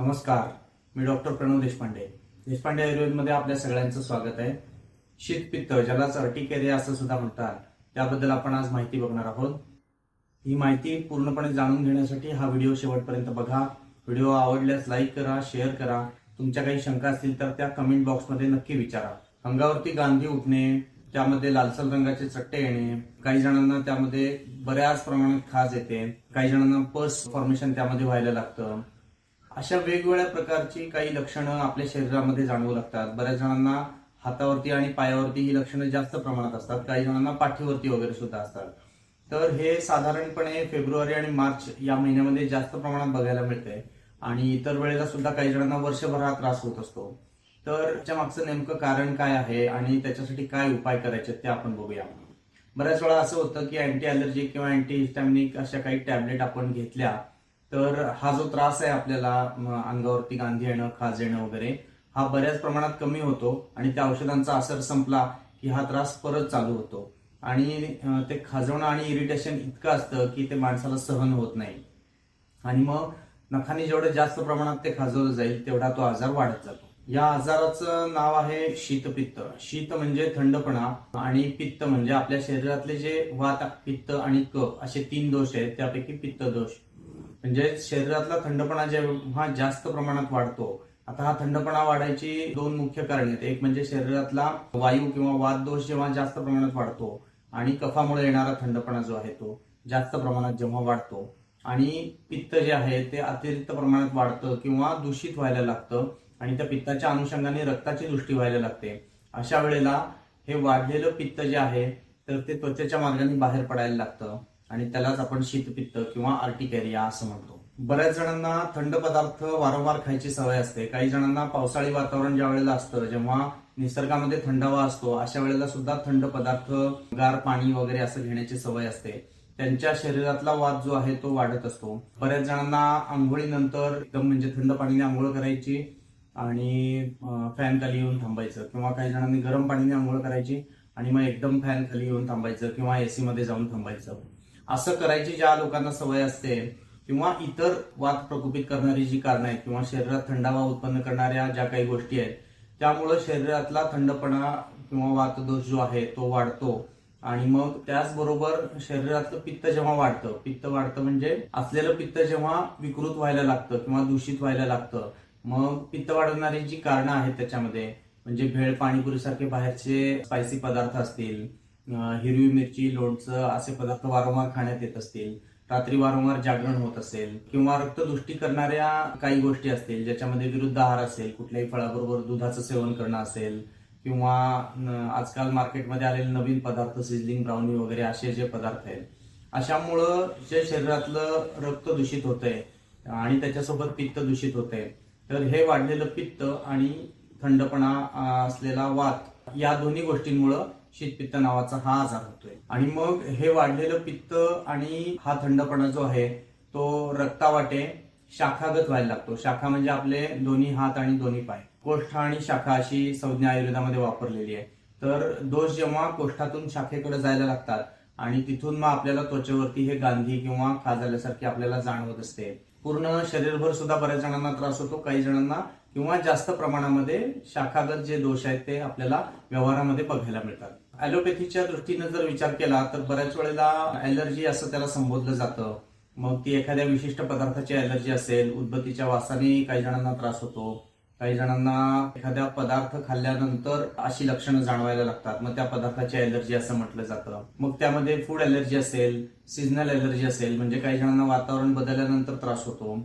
नमस्कार मी डॉक्टर प्रणव देशपांडे. देशपांडे आयुर्वेदमध्ये आपल्या सगळ्यांचं स्वागत आहे. शीतपित्त ज्याला अर्टिकेरिया असं सुद्धा म्हणतात. त्याबद्दल आपण आज माहिती बघणार आहोत. ही माहिती पूर्णपणे जाणून घेण्यासाठी हा व्हिडिओ शेवटपर्यंत बघा. व्हिडिओ आवडल्यास लाईक करा शेअर करा. तुमच्या काही शंका असतील तर त्या कमेंट बॉक्समध्ये नक्की विचारा. अंगावरती गांधी उठणे त्यामध्ये लालसर रंगाचे चट्टे येणे काही जणांना त्यामध्ये बऱ्याच प्रमाणात खाज येते काही जणांना पस फॉर्मेशन त्यामध्ये व्हायला लागतं. अशा वेगवेगळ्या प्रकारची काही लक्षणं आपल्या शरीरामध्ये जाणवू लागतात. बऱ्याच जणांना हातावरती आणि पायावरती ही लक्षणं जास्त प्रमाणात असतात. काही जणांना पाठीवरती वगैरे सुद्धा असतात. तर हे साधारणपणे फेब्रुवारी आणि मार्च या महिन्यामध्ये जास्त प्रमाणात बघायला मिळते आणि इतर वेळेला सुद्धा काही जणांना वर्षभर हा त्रास होत असतो. तर त्याच्या मागचं नेमकं कारण काय आहे आणि त्याच्यासाठी काय उपाय करायचे ते आपण बघूया. बऱ्याच वेळा असं होतं की अँटी अलर्जिक किंवा अँटी हिस्टॅमिनिक अशा काही टॅबलेट आपण घेतल्या तर हा जो त्रास आहे आपल्याला अंगावरती गांधी येणं खाज येणं वगैरे हा बऱ्याच प्रमाणात कमी होतो आणि त्या औषधांचा असर संपला की हा त्रास परत चालू होतो. आणि ते खाजवणं आणि इरिटेशन इतकं असतं की ते माणसाला सहन होत नाही. आणि मग नखाने जेवढं जास्त प्रमाणात ते खाजवलं जाईल तेवढा तो आजार वाढत जातो. या आजाराचं नाव आहे शीतपित्त. शीत म्हणजे थंडपणा आणि पित्त म्हणजे आपल्या शरीरातले जे वात पित्त आणि क असे तीन दोष आहेत त्यापैकी पित्त दोष. म्हणजे शरीरातला थंडपणा जेव्हा जास्त प्रमाणात वाढतो आता हा थंडपणा वाढायची दोन मुख्य कारणे आहेत. एक म्हणजे शरीरातला वायू किंवा वात दोष जेव्हा जास्त प्रमाणात वाढतो आणि कफामुळे येणारा थंडपणा जो आहे तो जास्त प्रमाणात जेव्हा वाढतो. आणि पित्त जे आहे ते अतिरिक्त प्रमाणात वाढतं किंवा दूषित व्हायला लागतं आणि त्या पित्ताच्या अनुषंगाने रक्ताची दृष्टी व्हायला लागते. अशा वेळेला हे वाढलेलं पित्त जे आहे तर ते त्वचेच्या मार्गाने बाहेर पडायला लागतं. आणि त्यालाच आपण शीतपित्त किंवा आर्टिकॅरिया असं म्हणतो. बऱ्याच जणांना थंड पदार्थ वारंवार खायची सवय असते. काही जणांना पावसाळी वातावरण ज्या वेळेला असतं जेव्हा निसर्गामध्ये थंडावा असतो अशा वेळेला सुद्धा थंड पदार्थ गार पाणी वगैरे असं घेण्याची सवय असते. त्यांच्या शरीरातला वाद जो आहे तो वाढत असतो. बऱ्याच जणांना आंघोळीनंतर एकदम म्हणजे थंड पाणीने आंघोळ करायची आणि फॅन खाली येऊन थांबायचं किंवा काही जणांनी गरम पाणीने आंघोळ करायची आणि मग एकदम फॅन खाली येऊन थांबायचं किंवा एसी मध्ये जाऊन थांबायचं. असं करायची ज्या लोकांना सवय असते किंवा इतर वात प्रकोपित करणारी जी कारणं आहेत किंवा शरीरात थंडावा उत्पन्न करणाऱ्या ज्या काही गोष्टी आहेत त्यामुळं शरीरातला थंडपणा किंवा वातदोष जो आहे तो वाढतो. आणि मग त्याचबरोबर शरीरातलं पित्त जेव्हा वाढतं पित्त वाढतं म्हणजे असलेलं पित्त जेव्हा विकृत व्हायला लागतं किंवा दूषित व्हायला लागतं मग पित्त वाढवणारी जी कारणं आहेत त्याच्यामध्ये म्हणजे भेळ पाणीपुरी सारखे बाहेरचे स्पायसी पदार्थ असतील हिरवी मिरची लोणचं असे पदार्थ वारंवार खाण्यात येत असतील रात्री वारंवार जागरण होत असेल किंवा रक्तदृष्टी करणाऱ्या काही गोष्टी असतील ज्याच्यामध्ये विरुद्ध आहार असेल कुठल्याही फळाबरोबर दुधाचं सेवन करणं असेल किंवा आजकाल मार्केटमध्ये आलेले नवीन पदार्थ सिझलिंग ब्राउनी वगैरे असे जे पदार्थ आहेत अशामुळं जे शरीरातलं रक्त दूषित होतंय आणि त्याच्यासोबत पित्त दूषित होते तर हे वाढलेलं पित्त आणि थंडपणा असलेला वात या दोन्ही गोष्टींमुळं शीतपित्त नावाचा हा आजार होतोय. आणि मग हे वाढलेलं पित्त आणि हा थंडपणा जो आहे तो रक्तावाटे शाखागत व्हायला लागतो. शाखा म्हणजे आपले दोन्ही हात आणि दोन्ही पाय. कोष्ठ आणि शाखा अशी संज्ञा आयुर्वेदामध्ये वापरलेली आहे. तर दोष जेव्हा कोष्ठातून शाखेकडे जायला लागतात आणि तिथून मग आपल्याला त्वचेवरती हे गांधी किंवा खाज आल्यासारखी आपल्याला जाणवत असते. पूर्ण शरीरभर सुद्धा बऱ्याच जणांना त्रास होतो काही जणांना किंवा जास्त प्रमाणामध्ये शाखागत जे दोष आहेत ते आपल्याला व्यवहारामध्ये बघायला मिळतात. ॲलोपॅथीच्या दृष्टीने जर विचार केला तर बऱ्याच वेळेला ॲलर्जी असं त्याला संबोधलं जातं. मग ती एखाद्या विशिष्ट पदार्थाची ॲलर्जी असेल उदबत्तीच्या वासाने काही जणांना त्रास होतो. काही जणांना एखाद्या पदार्थ खाल्ल्यानंतर अशी लक्षणं जाणवायला लागतात. मग त्या पदार्थाची ॲलर्जी असं म्हटलं जातं. मग त्यामध्ये फूड ॲलर्जी असेल सिजनल ॲलर्जी असेल म्हणजे काही जणांना वातावरण बदलल्यानंतर त्रास होतो.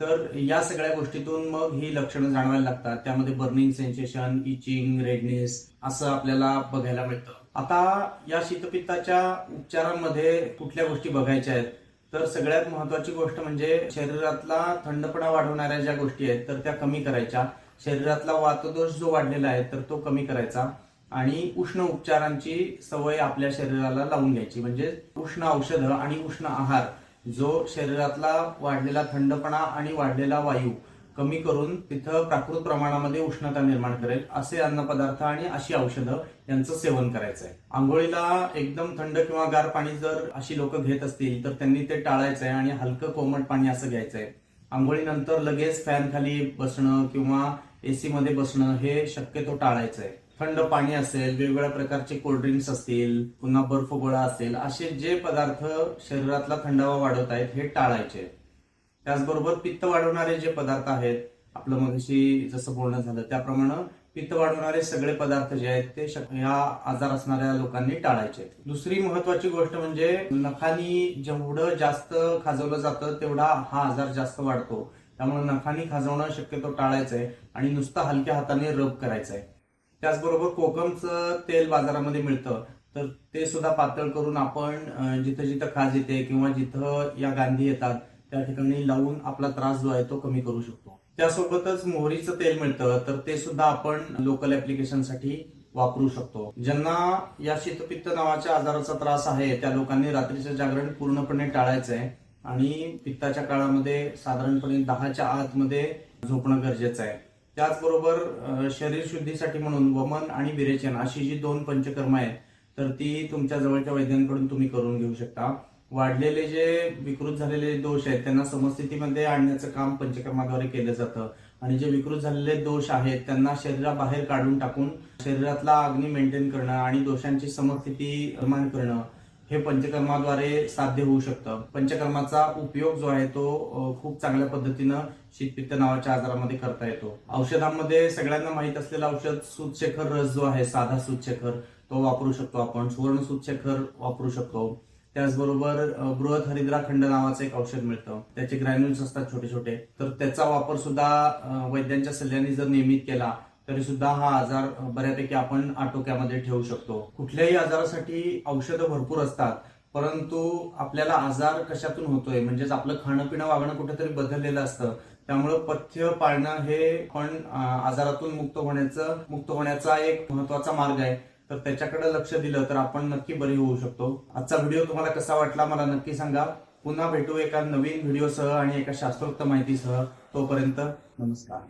तर या सगळ्या गोष्टीतून मग ही लक्षणं जाणवायला लागतात. त्यामध्ये बर्निंग सेन्सेशन इचिंग रेडनेस असं आपल्याला बघायला मिळतं. आता या शीतपित्ताच्या उपचारांमध्ये कुठल्या गोष्टी बघायच्या आहेत? तर सगळ्यात महत्वाची गोष्ट म्हणजे शरीरातला थंडपणा वाढवणाऱ्या ज्या गोष्टी आहेत तर त्या कमी करायच्या. शरीरातला वातदोष जो वाढलेला आहे तर तो कमी करायचा. आणि उष्ण उपचारांची सवय आपल्या शरीराला लावून घ्यायची. म्हणजे उष्ण औषधं आणि उष्ण आहार जो शरीरातला वाढलेला थंडपणा आणि वाढलेला वायू कमी करून तिथं प्राकृत प्रमाणामध्ये उष्णता निर्माण करेल असे अन्नपदार्थ आणि अशी औषधं यांचं सेवन करायचं आहे आंघोळीला एकदम थंड किंवा गार पाणी जर अशी लोक घेत असतील तर त्यांनी ते टाळायचं आहे आणि हलकं कोमट पाणी असं घ्यायचं आहे आंघोळीनंतर लगेच फॅन खाली बसणं किंवा एसी मध्ये बसणं हे शक्यतो टाळायचं आहे थंड पाणी असेल वेगवेगळ्या प्रकारचे कोल्ड्रिंक्स असतील पुन्हा बर्फ गोळा असेल असे जे पदार्थ शरीरातला थंडावा वाढवत आहेत हे टाळायचे त्याचबरोबर पित्त वाढवणारे जे पदार्थ आहेत आपलं मगाशी जसं बोलणं झालं त्याप्रमाणे पित्त वाढवणारे सगळे पदार्थ जे आहेत ते या ह्या आजार असणाऱ्या लोकांनी टाळायचे दुसरी महत्वाची गोष्ट म्हणजे नखानी जेवढं जास्त खाजवलं जातं तेवढा हा आजार जास्त वाढतो. त्यामुळे नखानी खाजवणं शक्यतो टाळायचं आहे आणि नुसतं हलक्या हाताने रब करायचंय आहे. त्याचबरोबर कोकमचं तेल बाजारामध्ये मिळतं. तर ते सुद्धा पातळ करून आपण जिथं जिथं खाज येते किंवा जिथं या गांधी येतात त्या ठिकाणी लावून आपला त्रास जो आहे तो कमी करू शकतो. त्यासोबतच मोहरीचं तेल मिळतं तर ते सुद्धा आपण लोकल ऍप्लिकेशनसाठी वापरू शकतो. ज्यांना या शीतपित्त नावाच्या आजाराचा त्रास आहे त्या लोकांनी रात्रीचं जागरण पूर्णपणे टाळायचं आहे आणि पित्ताच्या काळामध्ये साधारणपणे दहाच्या आतमध्ये झोपणं गरजेचं आहे. त्याचबरोबर शरीर शुद्धीसाठी म्हणून वमन आणि विरेचन अशी जी दोन पंचकर्म आहेत तर ती तुमच्या जवळच्या वैद्यांकडून तुम्ही करून घेऊ शकता. वाढलेले जे विकृत झालेले दोष आहेत त्यांना समस्थितीमध्ये आणण्याचं काम पंचकर्माद्वारे केलं जातं. आणि जे विकृत झालेले दोष आहेत त्यांना शरीराबाहेर काढून टाकून शरीरातला अग्नी मेंटेन करणं आणि दोषांची समस्थिती निर्माण करणं हे पंचकर्माद्वारे साध्य होऊ शकतं. पंचकर्माचा उपयोग जो आहे तो खूप चांगल्या पद्धतीनं शीतपित्त नावाच्या आजारामध्ये करता येतो. औषधांमध्ये सगळ्यांना माहीत असलेलं औषध सूतशेखर रस जो आहे साधा सूतशेखर तो वापरू शकतो आपण. सुवर्ण सूतशेखर वापरू शकतो. त्याचबरोबर अ, बृहत हरिद्राखंड नावाचं एक औषध मिळतं. त्याचे ग्रॅन्युल्स असतात छोटे छोटे तर त्याचा वापर सुद्धा वैद्यांच्या सल्ल्याने जर नियमित केला तरी सुद्धा हा आजार बऱ्यापैकी आपण आटोक्यामध्ये ठेवू शकतो. कुठल्याही आजारासाठी औषधं भरपूर असतात परंतु आपल्याला आजार कशातून होतोय? म्हणजेच आपलं खाणं पिणं वागणं कुठेतरी बदललेलं असतं. त्यामुळं पथ्य पाळणं हे पण आजारातून मुक्त होण्याचं मुक्त होण्याचा एक महत्त्वाचा मार्ग आहे. तर त्याच्याकडे लक्ष दिलं तर आपण नक्की बरी होऊ शकतो. आजचा व्हिडिओ तुम्हाला कसा वाटला मला नक्की सांगा. पुन्हा भेटू एका नवीन व्हिडिओसह आणि एका शास्त्रोक्त माहितीसह. तोपर्यंत नमस्कार.